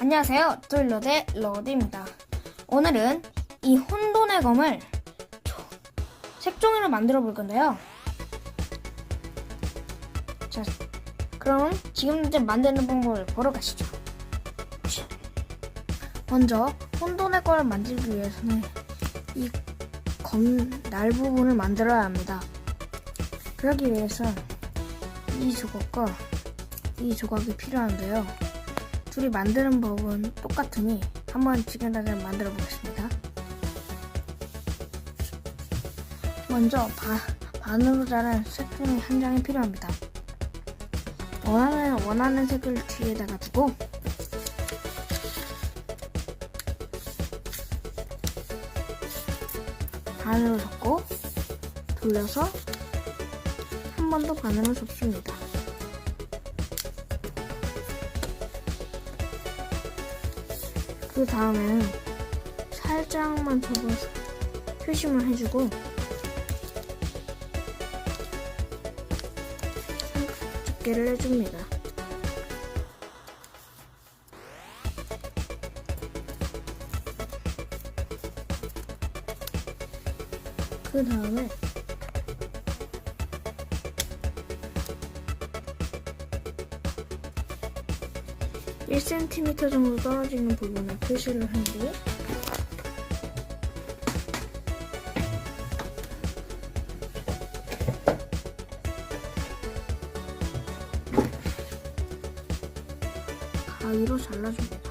안녕하세요. 돌로대 러드입니다. 오늘은 이 혼돈의 검을 색종이로 만들어 볼 건데요. 자, 그럼 지금 이제 만드는 방법을 보러 가시죠. 먼저 혼돈의 검을 만들기 위해서는 이 검 날 부분을 만들어야 합니다. 그러기 위해서 이 조각과 이 조각이 필요한데요. 둘이 만드는 법은 똑같으니 한번 지금 당장 만들어 보겠습니다. 먼저 바, 반으로 자른 색종이 한 장이 필요합니다. 원하는 원하는 색을 뒤에다가 두고 반으로 접고 돌려서 한 번 더 반으로 접습니다. 그 다음에는 살짝만 접어서 표시만 해주고 두께를 해줍니다. 그 다음에 일 c m 정도 떨어지는 부분을 표시를 한 뒤에 가위로 잘라줍니다.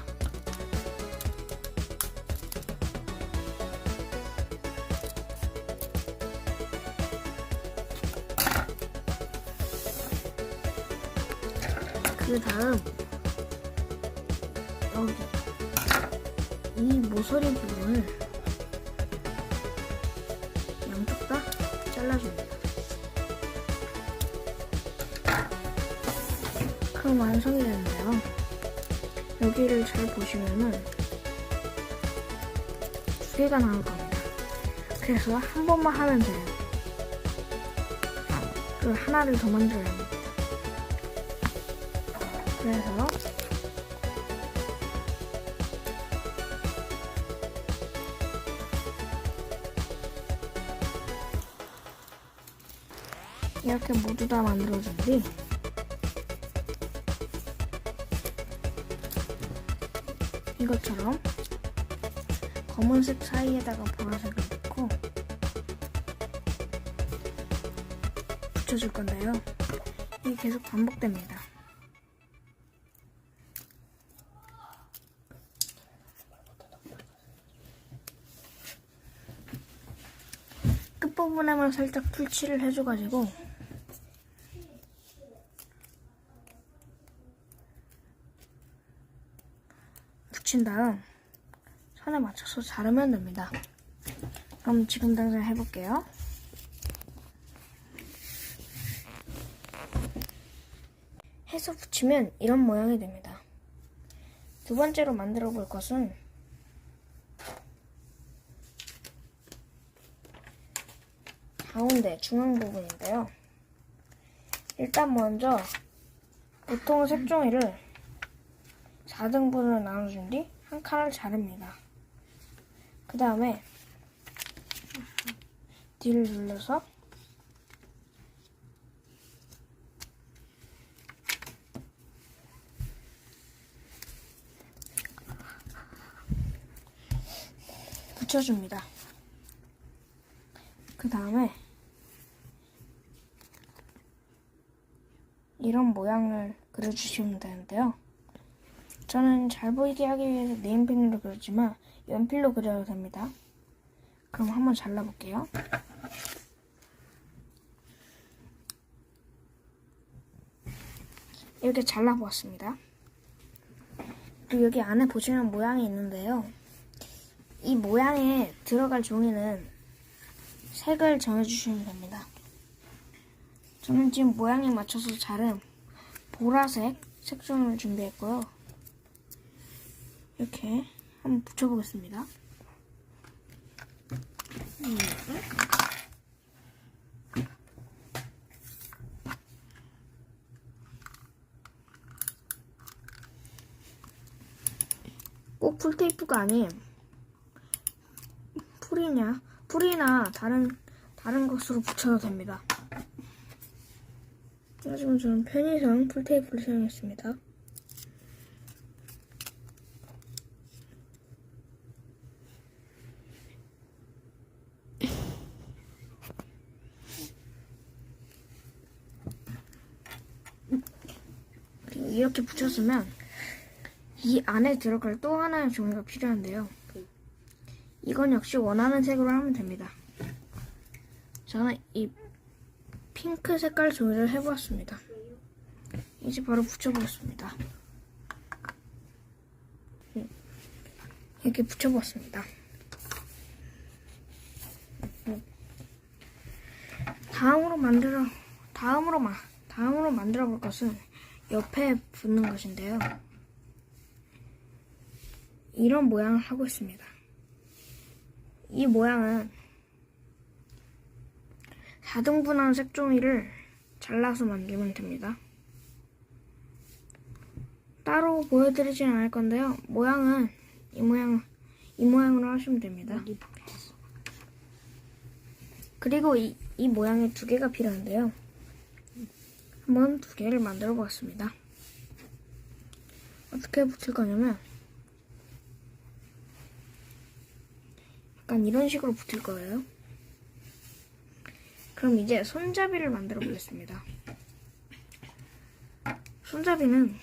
그 다음 완성이 되는데요. 여기를 잘 보시면은 두 개가 나올 겁니다. 그래서 한 번만 하면 돼요. 그 하나를 더 만들어야 합니다. 그래서 이렇게 모두 다 만들어준 뒤 것처럼 검은색 사이에다가 보라색을 넣고 붙여줄 건데요. 이게 계속 반복됩니다. 끝부분에만 살짝 풀칠을 해줘가지고 붙인 다음 선에 맞춰서 자르면 됩니다. 그럼 지금 당장 해볼게요. 해서 붙이면 이런 모양이 됩니다. 두 번째로 만들어 볼 것은 가운데 중앙 부분인데요. 일단 먼저 보통 색종이를 4등분으로 나눠준 뒤 한 칸을 자릅니다. 그 다음에 뒤를 눌러서 붙여줍니다. 그 다음에 이런 모양을 그려주시면 되는데요. 저는 잘 보이게 하기 위해서 네임펜으로 그렸지만 연필로 그려도 됩니다. 그럼 한번 잘라볼게요. 이렇게 잘라보았습니다. 그리고 여기 안에 보시면 모양이 있는데요. 이 모양에 들어갈 종이는 색을 정해주시면 됩니다. 저는 지금 모양에 맞춰서 자른 보라색 색종이를 준비했고요. 이렇게 한번 붙여보겠습니다. 음. 풀테이프가 아닌 풀이냐 풀이나 다른 다른 것으로 붙여도 됩니다. 하지만 저는 편의상 풀테이프를 사용했습니다. 이렇게 붙였으면 이 안에 들어갈 또 하나의 종이가 필요한데요. 이건 역시 원하는 색으로 하면 됩니다. 저는 이 핑크 색깔 종이를 해보았습니다. 이제 바로 붙여보겠습니다. 음, 이렇게 붙여보았습니다. 음. 다음으로 만들어 다음으로 마 다음으로 만들어 볼 것은 옆에 붙는 것인데요. 이런 모양을 하고 있습니다. 이 모양은 4등분한 색종이를 잘라서 만들면 됩니다. 따로 보여드리진 않을 건데요. 모양은 이 모양, 이 모양으로 하시면 됩니다. 그리고 이, 이 모양이 두 개가 필요한데요. 한번 두 개를 만들어 보았습니다. 어떻게 붙일 거냐면 약간 이런 식으로 붙일 거예요. 그럼 이제 손잡이를 만들어 보겠습니다. 손잡이는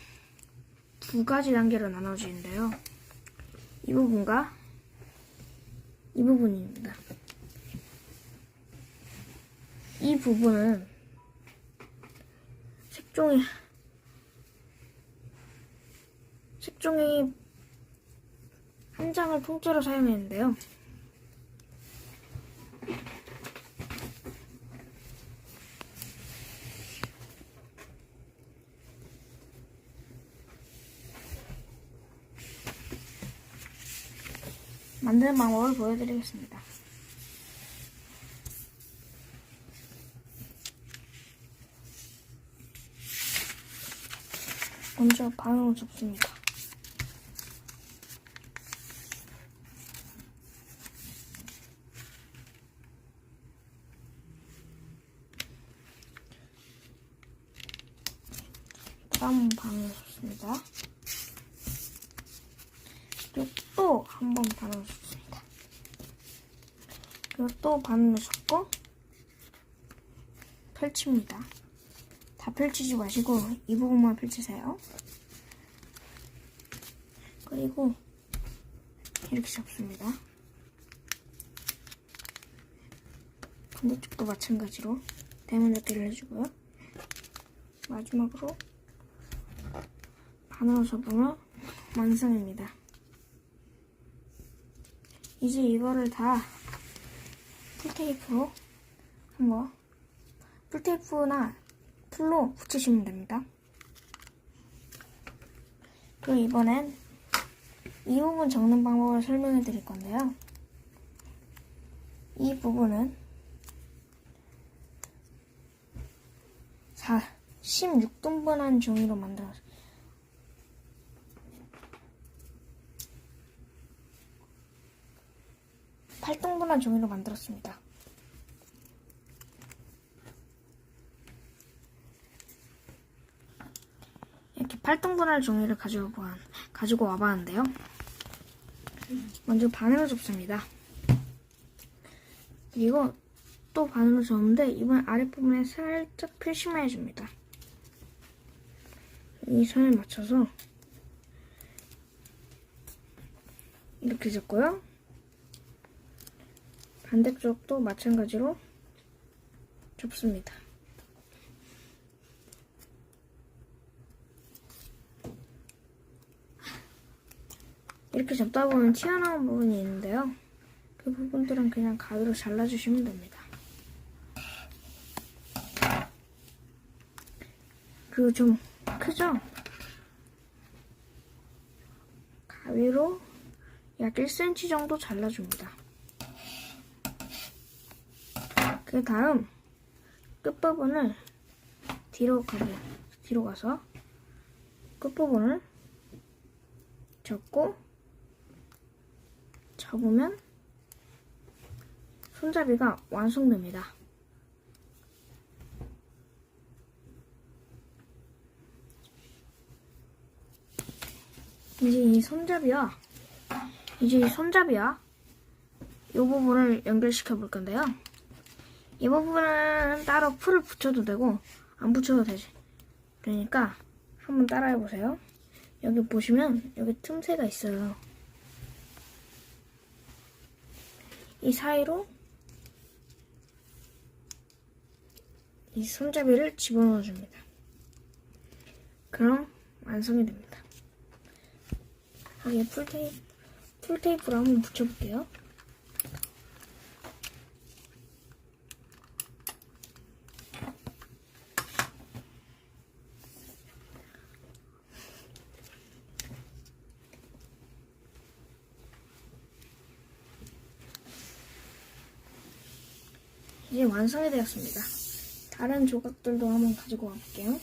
두 가지 단계로 나눠지는데요. 이 부분과 이 부분입니다. 이 부분은 색종이 색종이 한 장을 통째로 사용했는데요. 만드는 방법을 보여드리겠습니다. 먼저 반으로 접습니다. 다음 반으로 접습니다. 또 한 번 반으로 접습니다. 그리고 또 반으로 접고 펼칩니다. 다 펼치지 마시고 이 부분만 펼치세요. 그리고 이렇게 접습니다. 반대쪽도 마찬가지로 대문 닫기를 해주고요. 마지막으로 반으로 접으면 완성입니다. 이제 이거를 다 풀테이프로 한번 풀테이프나 풀로 붙이시면 됩니다. 그리고 이번엔 이 부분 적는 방법을 설명해 드릴 건데요. 이 부분은 4, 16등분한 종이로 만들었어요. 팔등분한 종이로 만들었습니다. 이렇게 8등분 할 종이를 가지고, 와, 가지고 와봤는데요. 먼저 반으로 접습니다. 그리고 또 반으로 접는데 이번 아랫부분에 살짝 표시만 해줍니다. 이 선에 맞춰서 이렇게 접고요. 반대쪽도 마찬가지로 접습니다. 이렇게 접다 보면 튀어나온 부분이 있는데요. 그 부분들은 그냥 가위로 잘라주시면 됩니다. 그리고 좀 크죠? 가위로 약 1cm 정도 잘라줍니다. 그 다음 끝부분을 뒤로 가고 뒤로 가서 끝부분을 접고 잡으면 손잡이가 완성됩니다. 이제 이 손잡이와 이제 이 손잡이와 이 부분을 연결시켜 볼 건데요. 이 부분은 따로 풀을 붙여도 되고 안 붙여도 되지. 그러니까 한번 따라해 보세요. 여기 보시면 여기 틈새가 있어요. 이 사이로 이 손잡이를 집어넣어 줍니다. 그럼 완성이 됩니다. 여기에 풀테이프, 풀테이프로 한번 붙여볼게요. 이제 완성이 되었습니다. 다른 조각들도 한번 가지고 와볼게요.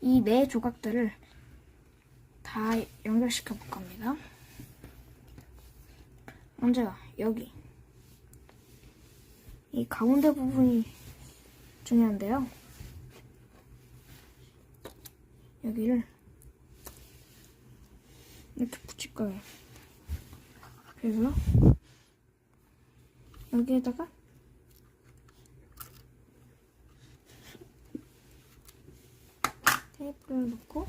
이 네 조각들을 다 연결시켜 볼 겁니다. 먼저 여기 이 가운데 부분이 중요한데요. 여기를 이렇게 붙일 거예요. 그래서 여기에다가 테이프를 놓고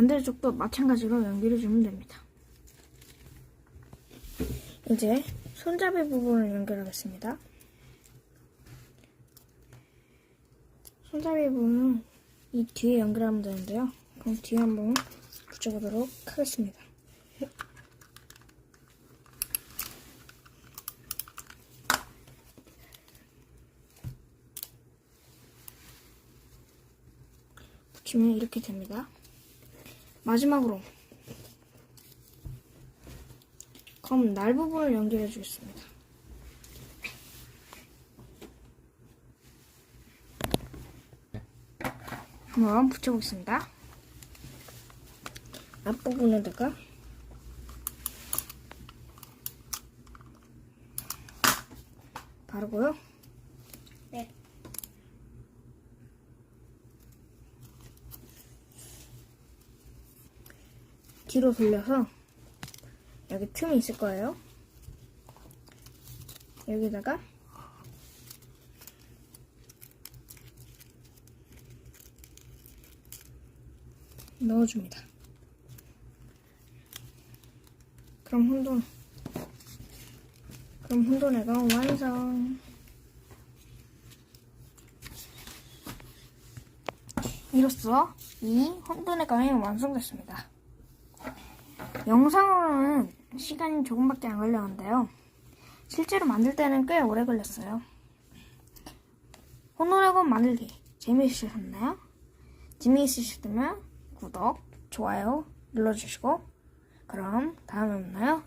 반대쪽도 마찬가지로 연결해 주면 됩니다. 이제 손잡이 부분을 연결하겠습니다. 손잡이 부분은 이 뒤에 연결하면 되는데요. 그럼 뒤에 한번 붙여보도록 하겠습니다. 붙이면 이렇게 됩니다. 마지막으로 검 날 부분을 연결해 주겠습니다. 한번 붙여보겠습니다. 앞부분에다가 바르고요. 뒤로 돌려서 여기 틈이 있을 거예요. 여기다가 넣어줍니다. 그럼 혼돈 그럼 혼돈애가 완성. 이로써 이 혼돈애감이 완성됐습니다. 영상으로는 시간이 조금밖에 안 걸렸는데요. 실제로 만들 때는 꽤 오래 걸렸어요. 혼돈의건 만들기 재미있으셨나요? 재미있으셨다면 구독, 좋아요 눌러주시고 그럼 다음에 만나요.